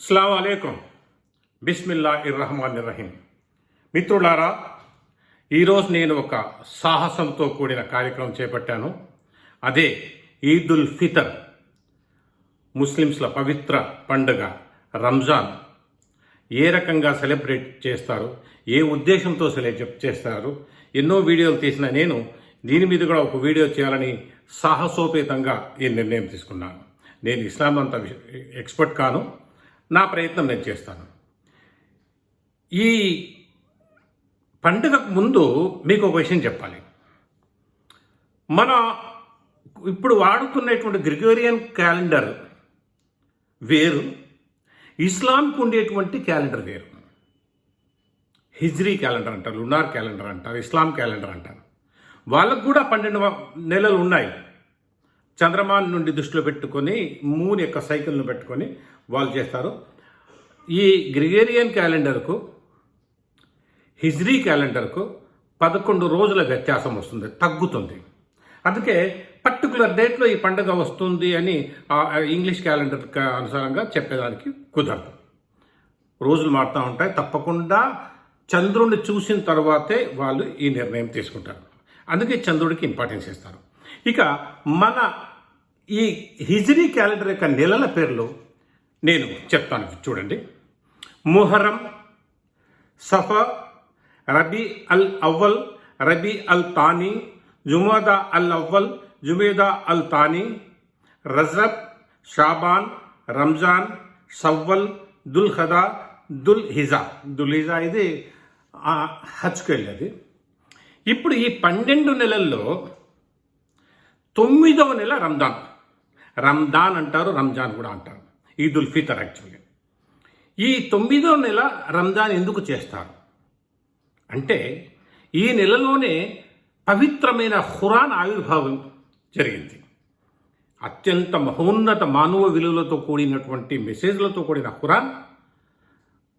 అస్సలం అలైకుం. బిస్మిల్లా ఇర్రహమాన్ ఇర్రహీం మిత్రులారా ఈరోజు నేను ఒక సాహసంతో కూడిన కార్యక్రమం చేపట్టాను. అదే ఈదుల్ ఫితర్ ముస్లిమ్స్ల పవిత్ర పండుగ రంజాన్. ఏ రకంగా సెలబ్రేట్ చేస్తారు ఏ ఉద్దేశంతో సెలబ్రేట్ చేస్తారు ఎన్నో వీడియోలు తీసిన నేను దీని మీద కూడా ఒక వీడియో చేయాలని సాహసోపేతంగా ఈ నిర్ణయం తీసుకున్నాను. నేను ఇస్లాం అంత ఎక్స్పర్ట్ కాను. నా ప్రయత్నం నేను చేస్తాను. ఈ పండుగకు ముందు మీకు ఒక విషయం చెప్పాలి. మన ఇప్పుడు వాడుతున్నటువంటి గ్రిగోరియన్ క్యాలెండర్ వేరు ఇస్లాంకు ఉండేటువంటి క్యాలెండర్ వేరు. హిజ్రీ క్యాలెండర్ అంటారు లునార్ క్యాలెండర్ అంటారు ఇస్లాం క్యాలెండర్ అంటారు. వాళ్ళకు కూడా పన్నెండు నెలలు ఉన్నాయి. చంద్రమాన్ నుండి దృష్టిలో పెట్టుకొని మూన్ యొక్క సైకిల్ను పెట్టుకొని వాళ్ళు చేస్తారు. ఈ గ్రిగేరియన్ క్యాలెండర్కు హిజ్రీ క్యాలెండర్కు పదకొండు రోజుల వ్యత్యాసం వస్తుంది తగ్గుతుంది. అందుకే పర్టికులర్ డేట్లో ఈ పండుగ వస్తుంది అని ఇంగ్లీష్ క్యాలెండర్ అనుసారంగా చెప్పేదానికి కుదరదు. రోజులు మారుతూ ఉంటాయి. తప్పకుండా చంద్రుడిని చూసిన తర్వాతే వాళ్ళు ఈ నిర్ణయం తీసుకుంటారు. అందుకే చంద్రుడికి ఇంపార్టెన్స్ ఇస్తారు. ఇక మన ఈ హిజ్రీ క్యాలెండర్ యొక్క నెలల పేర్లు నేను చెప్తాను చూడండి. ముహరం సఫా రబీ అల్ అవ్వల్ రబీ అల్ తానీ జుమదా అల్ అవ్వల్ జుమేదా అల్ తానీ రజబ్ షాబాన్ రంజాన్ సవ్వల్ దుల్ హదా దుల్ హిజా దుల్ హిజా ఇది హచ్కు హజ్కి వెళ్ళేది ఇప్పుడు ఈ పన్నెండు నెలల్లో తొమ్మిదవ నెల రంజాన్. రంజాన్ అంటారు రంజాన్ కూడా అంటారు. ఈద్ ఉల్ ఫితర్ యాక్చువల్లీ ఈ తొమ్మిదో నెల రంజాన్ ఎందుకు చేస్తారు? అంటే ఈ నెలలోనే పవిత్రమైన హురాన్ ఆవిర్భావం జరిగింది. అత్యంత మహోన్నత మానవ విలువలతో కూడినటువంటి మెసేజ్లతో కూడిన ఖురాన్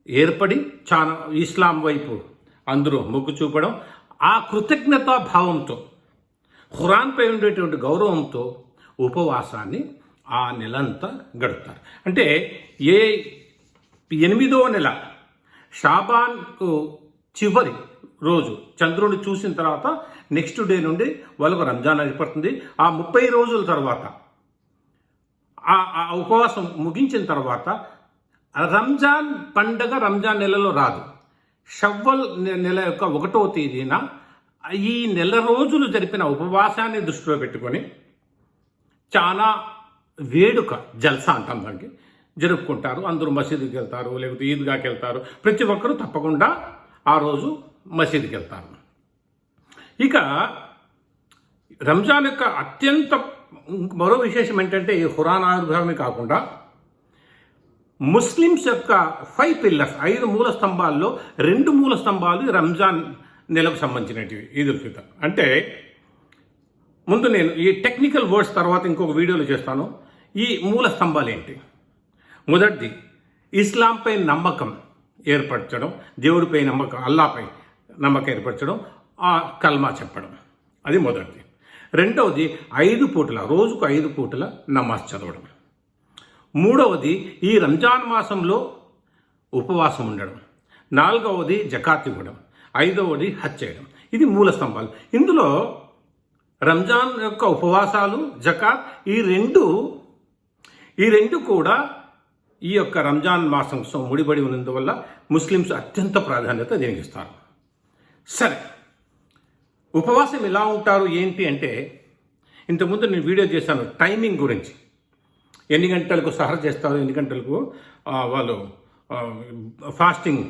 ఏర్పడి చాలా ఇస్లాం వైపు అందరూ మొగ్గు చూపడం ఆ కృతజ్ఞతా భావంతో ఖురాన్పై ఉండేటువంటి గౌరవంతో ఉపవాసాన్ని ఆ నెలంతా గడుపుతారు. అంటే ఏ ఎనిమిదో నెల షాబాన్కు చివరి రోజు చంద్రుని చూసిన తర్వాత నెక్స్ట్ డే నుండి వాళ్ళకు రంజాన్ ఏర్పడుతుంది. ఆ ముప్పై రోజుల తర్వాత ఆ ఉపవాసం ముగించిన తర్వాత రంజాన్ పండగ రంజాన్ నెలలో రాదు. షవ్వల్ నెల యొక్క ఒకటో తేదీన ఈ నెల రోజులు జరిపిన ఉపవాసాన్ని దృష్టిలో పెట్టుకొని చాలా వేడుక జల్సా అంటాం దానికి. జరుపుకుంటారు అందరూ మసీదుకి వెళ్తారు లేకపోతే ఈద్గాకి వెళ్తారు. ప్రతి ఒక్కరూ తప్పకుండా ఆ రోజు మసీదుకి వెళ్తారు. ఇక రంజాన్ యొక్క అత్యంత మరో విశేషం ఏంటంటే ఈ హురాన్ ఆవిర్భావమే కాకుండా ముస్లిమ్స్ యొక్క ఫైవ్ పిల్లర్స్ ఐదు మూల స్తంభాల్లో రెండు మూల స్తంభాలు రంజాన్ నెలకు సంబంధించినటివి ఈద్ ఉల్ ఫితర్. అంటే ముందు నేను ఈ టెక్నికల్ వర్డ్స్ తర్వాత ఇంకొక వీడియోలో చేస్తాను. ఈ మూల స్తంభాలు ఏంటి మొదటిది ఇస్లాంపై నమ్మకం ఏర్పరచడం దేవుడిపై నమ్మకం అల్లాపై నమ్మకం ఏర్పరచడం ఆ కల్మా చెప్పడం. అది మొదటిది. రెండవది ఐదు పూటల రోజుకు ఐదు పూటల నమాజ్ చదవడం. మూడవది ఈ రంజాన్ మాసంలో ఉపవాసం ఉండడం. నాలుగవది జకాత్ ఇవ్వడం. ఐదవది హజ్ చేయడం. ఇది మూల స్తంభాలు. ఇందులో రంజాన్ యొక్క ఉపవాసాలు జకాత్ ఈ రెండు ఈ రెండు కూడా ఈ యొక్క రంజాన్ మాసంతో ముడిపడి ఉన్నందువల్ల ముస్లిమ్స్ అత్యంత ప్రాధాన్యత దీనికి ఇస్తారు. సరే ఉపవాసం ఎలా ఉంటారు ఏంటి అంటే ఇంతకుముందు నేను వీడియో చేశాను టైమింగ్ గురించి. ఎన్ని గంటలకు సహర చేస్తారు ఎన్ని గంటలకు వాళ్ళు ఫాస్టింగ్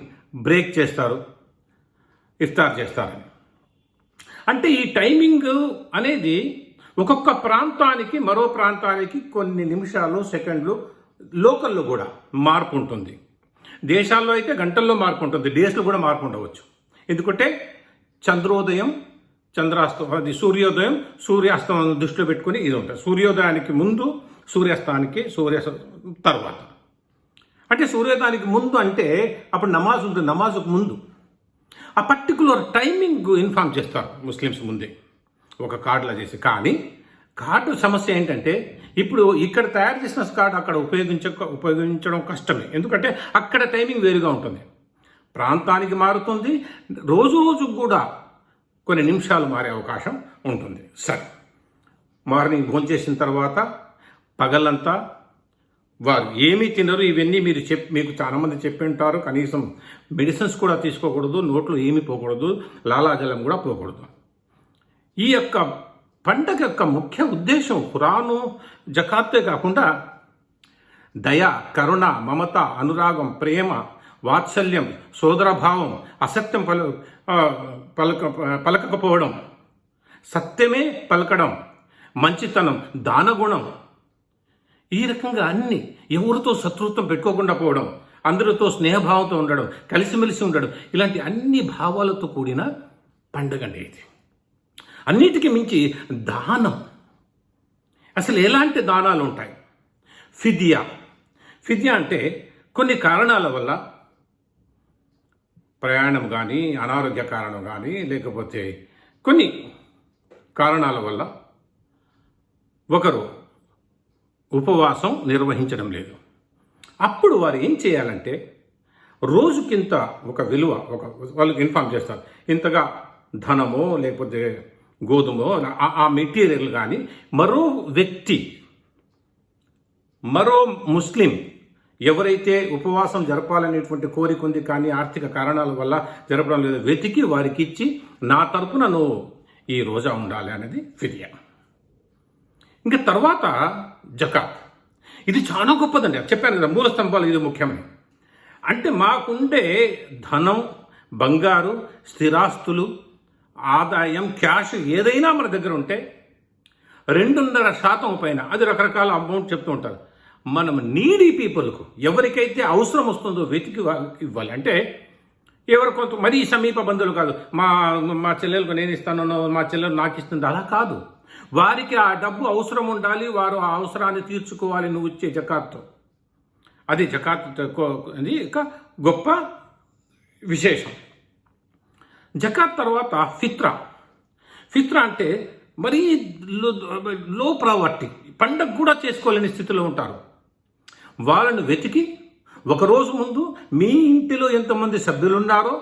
బ్రేక్ చేస్తారు ఇఫ్తార్ చేస్తారని. అంటే ఈ టైమింగ్ అనేది ఒక్కొక్క ప్రాంతానికి మరో ప్రాంతానికి కొన్ని నిమిషాలు సెకండ్లు లోకల్లో కూడా మార్పు ఉంటుంది. దేశాల్లో అయితే గంటల్లో మార్పు ఉంటుంది. డేస్లో కూడా మార్పు ఉండవచ్చు. ఎందుకంటే చంద్రోదయం చంద్రాస్తం అది సూర్యోదయం సూర్యాస్తమం దృష్టిలో పెట్టుకుని ఇది ఉంటుంది. సూర్యోదయానికి ముందు సూర్యాస్తానికి సూర్యాస్త తర్వాత. అంటే సూర్యోదయానికి ముందు అంటే అప్పుడు నమాజ్ ఉంటుంది. నమాజ్కు ముందు. ఆ పర్టికులర్ టైమింగ్ ఇన్ఫామ్ చేస్తారు ముస్లిమ్స్ ముందే. ఒక కార్డులా చేసి. కానీ కార్డు సమస్య ఏంటంటే ఇప్పుడు ఇక్కడ తయారు చేసిన కార్డు అక్కడ ఉపయోగించ ఉపయోగించడం కష్టమే. ఎందుకంటే అక్కడ టైమింగ్ వేరుగా ఉంటుంది. ప్రాంతానికి మారుతుంది. రోజు రోజు కూడా కొన్ని నిమిషాలు మారే అవకాశం ఉంటుంది. సరే. మార్నింగ్ భోంచేసిన తర్వాత పగలంతా వారు ఏమీ తినరు ఇవన్నీ మీరు చెప్ మీకు చాలామంది చెప్పి ఉంటారు కనీసం మెడిసిన్స్ కూడా తీసుకోకూడదు నోట్లో ఏమీ పోకూడదు లాలాజలం కూడా పోకూడదు. ఈ యొక్క పండగ యొక్క ముఖ్య ఉద్దేశం ఖురాను జకాతే కాకుండా దయ కరుణ మమత అనురాగం ప్రేమ వాత్సల్యం సోదరభావం అసత్యం పలు పలక పలకకపోవడం సత్యమే పలకడం మంచితనం దానగుణం ఈ రకంగా అన్ని ఎవరితో శత్రుత్వం పెట్టుకోకుండా పోవడం అందరితో స్నేహభావంతో ఉండడం కలిసిమెలిసి ఉండడం ఇలాంటి అన్ని భావాలతో కూడిన పండుగ అండి ఇది. అన్నిటికీ మించి దానం. అసలు ఎలాంటి దానాలు ఉంటాయి? ఫిదియా. ఫిదియా అంటే కొన్ని కారణాల వల్ల ప్రయాణం కానీ అనారోగ్య కారణం కానీ లేకపోతే కొన్ని కారణాల వల్ల ఒకరు ఉపవాసం నిర్వహించడం లేదు. అప్పుడు వారు ఏం చేయాలంటే రోజుకింత ఒక విలువ ఒక వాళ్ళకి ఇన్ఫామ్ చేస్తారు. ఇంతగా ధనమో లేకపోతే గోధుమో ఆ- ఆ మెటీరియల్ కానీ మరో వ్యక్తి మరో ముస్లిం ఎవరైతే ఉపవాసం జరపాలనేటువంటి కోరిక ఉంది కానీ ఆర్థిక కారణాల వల్ల జరపడం లేదు వెతికి వారికి ఇచ్చి నా తరపున నువ్వు ఈ రోజా ఉండాలి అనేది ఫిర్యా. ఇంకా తర్వాత జకాత్. ఇది చాలా గొప్పదండి. చెప్పాను కదా మూల స్తంభాలు ఇది ముఖ్యమని. అంటే మాకుండే ధనం బంగారు స్థిరాస్తులు ఆదాయం క్యాష్ ఏదైనా మన దగ్గర ఉంటే రెండున్నర శాతం పైన అది రకరకాల అమౌంట్ చెప్తూ ఉంటారు. మనం నీడీ పీపుల్కు ఎవరికైతే అవసరం వస్తుందో వెతికి ఇవ్వాలి. అంటే ఎవరు కొంత మరీ సమీప బంధువులు కాదు. మా మా చెల్లెలకు నేను ఇస్తాను మా చెల్లెలు నాకు ఇస్తుంది అలా కాదు. వారికి ఆ డబ్బు అవసరం ఉండాలి వారు ఆ అవసరాన్ని తీర్చుకోవాలి నువ్వు ఇచ్చే జకాత్తో. అది జకాత్ అది ఇక గొప్ప విశేషం. జకాత్ తర్వాత ఫిత్రా. ఫిత్రా అంటే మరీ లో ప్రావర్టీ పండగ కూడా చేసుకోలేని స్థితిలో ఉంటారు. వాళ్ళను వెతికి ఒకరోజు ముందు మీ ఇంటిలో ఎంతమంది సభ్యులు ఉన్నారో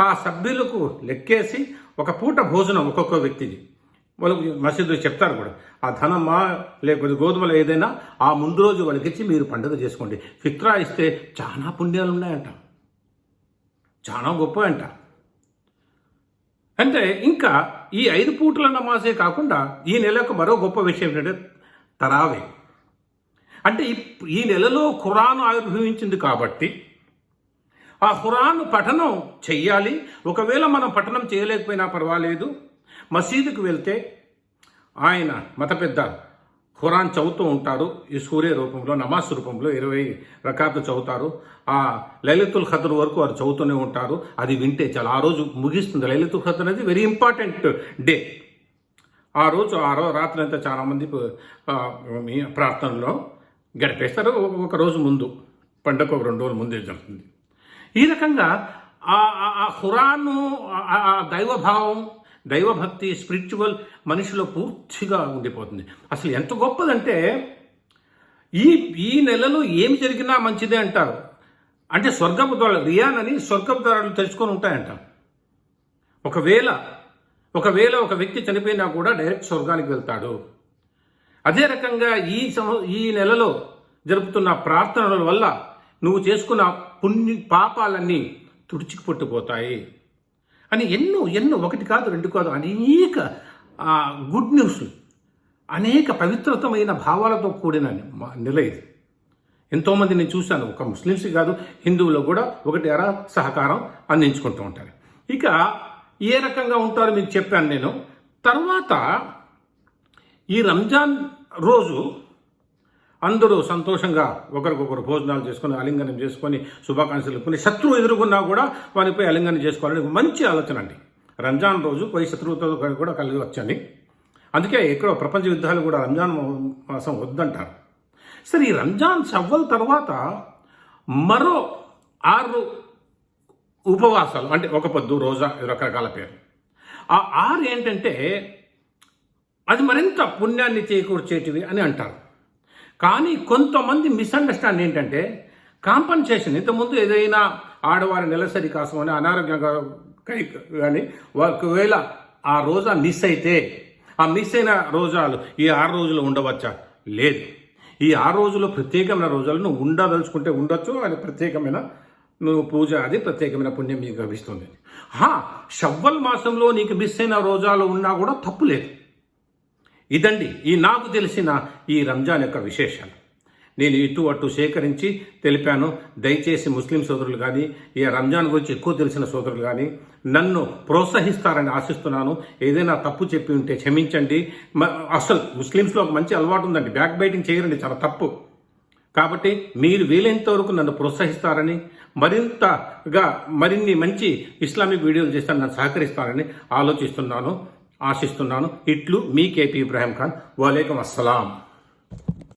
ఆ సభ్యులకు లెక్కేసి ఒక పూట భోజనం ఒక్కొక్క వ్యక్తిది. వాళ్ళకి మసీదు చెప్తారు కూడా. ఆ ధనమా లేకపోతే గోధుమలు ఏదైనా ఆ ముందు రోజు వాళ్ళకి ఇచ్చి మీరు పండుగ చేసుకోండి. ఫిత్రా ఇస్తే చాలా పుణ్యాలు ఉన్నాయంట. చాలా గొప్ప అంట అంటే ఇంకా ఈ ఐదు పూటల నమాజే కాకుండా ఈ నెలకు మరో గొప్ప విషయం ఏంటంటే తరావే. అంటే ఈ నెలలో ఖురాన్ ఆవిర్భవించింది కాబట్టి ఆ ఖురాన్ పఠనం చెయ్యాలి. ఒకవేళ మనం పఠనం చేయలేకపోయినా పర్వాలేదు. మసీదుకు వెళ్తే ఆయన మత పెద్ద ఖురాన్ చదువుతూ ఉంటారు ఈ సూర్య రూపంలో నమాజ్ రూపంలో ఇరవై రకాలు చదువుతారు. ఆ లలితుల్ ఖదర్ వరకు వారు చదువుతూనే ఉంటారు. అది వింటే చాలా ఆ రోజు ముగిస్తుంది. లలితుల్ ఖదర్ అనేది వెరీ ఇంపార్టెంట్ డే. ఆ రోజు ఆ రోజు రాత్రి అంతా చాలామంది ప్రార్థనలో గడిపేస్తారు. ఒక- రోజు ముందు పండగ ఒక రెండు రోజుల ముందే జరుగుతుంది. ఈ రకంగా ఆ ఖురాను ఆ దైవభావం దైవభక్తి స్పిరిచువల్ మనిషిలో పూర్తిగా ఉండిపోతుంది. అసలు ఎంత గొప్పదంటే ఈ ఈ నెలలో ఏమి జరిగినా మంచిదే అంటారు. అంటే స్వర్గపు ద్వారాలు రియాన్ అని స్వర్గపు ద్వారాలు తెలుసుకొని ఉంటాయంట ఒకవేళ ఒకవేళ ఒక వ్యక్తి చనిపోయినా కూడా డైరెక్ట్ స్వర్గానికి వెళ్తాడు. అదే రకంగా ఈ సంవ ఈ నెలలో జరుపుతున్న ప్రార్థనల వల్ల నువ్వు చేసుకున్న పుణ్య పాపాలన్నీ తుడిచికిపట్టుపోతాయి అని ఎన్నో ఎన్నో ఒకటి కాదు రెండు కాదు అనేక గుడ్ న్యూస్ అనేక పవిత్రతమైన భావాలతో కూడిన మ- నెల ఇది. ఎంతోమంది నేను చూశాను ఒక ముస్లిమ్స్ కాదు హిందువులు కూడా ఒకటి అరా సహకారం అందించుకుంటూ ఉంటారు. ఇక ఏ రకంగా ఉంటారో మీకు చెప్పాను నేను. తర్వాత ఈ రంజాన్ రోజు అందరూ సంతోషంగా ఒకరికొకరు భోజనాలు చేసుకొని అలింగనం చేసుకొని శుభాకాంక్షలు కొన్ని శత్రువు ఎదుర్కొన్నా కూడా వారిపై ఆలింగనం చేసుకోవాలని మంచి ఆలోచన అండి. రంజాన్ రోజు పోయి శత్రువుతో కూడా కలిగి వచ్చండి. అందుకే ఎక్కడో ప్రపంచ యుద్ధాలు కూడా రంజాన్ మాసం వద్దంటారు. సరే ఈ రంజాన్ చవ్వల తర్వాత మరో ఆరు ఉపవాసాలు అంటే ఒక పొద్దు రోజా రకరకాల పేరు ఆ ఆరు ఏంటంటే అది మరింత పుణ్యాన్ని చేకూర్చేటివి అని అంటారు. కానీ కొంతమంది మిస్అండర్స్టాండ్ ఏంటంటే కాంపన్సేషన్ ఇంతకుముందు ఏదైనా ఆడవారి నెలసరి కోసం అని అనారోగ్యంగా కై కానీ ఒకవేళ ఆ రోజా మిస్ అయితే ఆ మిస్ అయిన రోజాలు ఈ ఆరు రోజులు ఉండవచ్చా? లేదు. ఈ ఆరు రోజుల్లో ప్రత్యేకమైన రోజులు నువ్వు ఉండదలుచుకుంటే ఉండొచ్చు అది ప్రత్యేకమైన నువ్వు పూజ అది ప్రత్యేకమైన పుణ్యం మీకు లభిస్తుంది. హా షవ్వల్ మాసంలో నీకు మిస్ అయిన రోజాలు ఉన్నా కూడా తప్పు లేదు. ఇదండి ఈ నాకు తెలిసిన ఈ రంజాన్ యొక్క విశేషాలు. నేను ఇటు అటు సేకరించి తెలిపాను. దయచేసి ముస్లిం సోదరులు కానీ ఈ రంజాన్ గురించి ఎక్కువ తెలిసిన సోదరులు కానీ నన్ను ప్రోత్సహిస్తారని ఆశిస్తున్నాను. ఏదైనా తప్పు చెప్పి ఉంటే క్షమించండి. మ- అసలు ముస్లిమ్స్లో ఒక మంచి అలవాటు ఉందండి. బ్యాక్ బైటింగ్ చేయరండి చాలా తప్పు. కాబట్టి మీరు వీలైనంత వరకు నన్ను ప్రోత్సహిస్తారని మరింతగా మరిన్ని మంచి ఇస్లామిక్ వీడియోలు చేస్తాను నన్ను సహకరిస్తారని ఆలోచిస్తున్నాను. ఆశిస్తున్నాను. ఇట్లు మీ కేపీ ఇబ్రాహీం ఖాన్. వాలేకం అస్సలాం.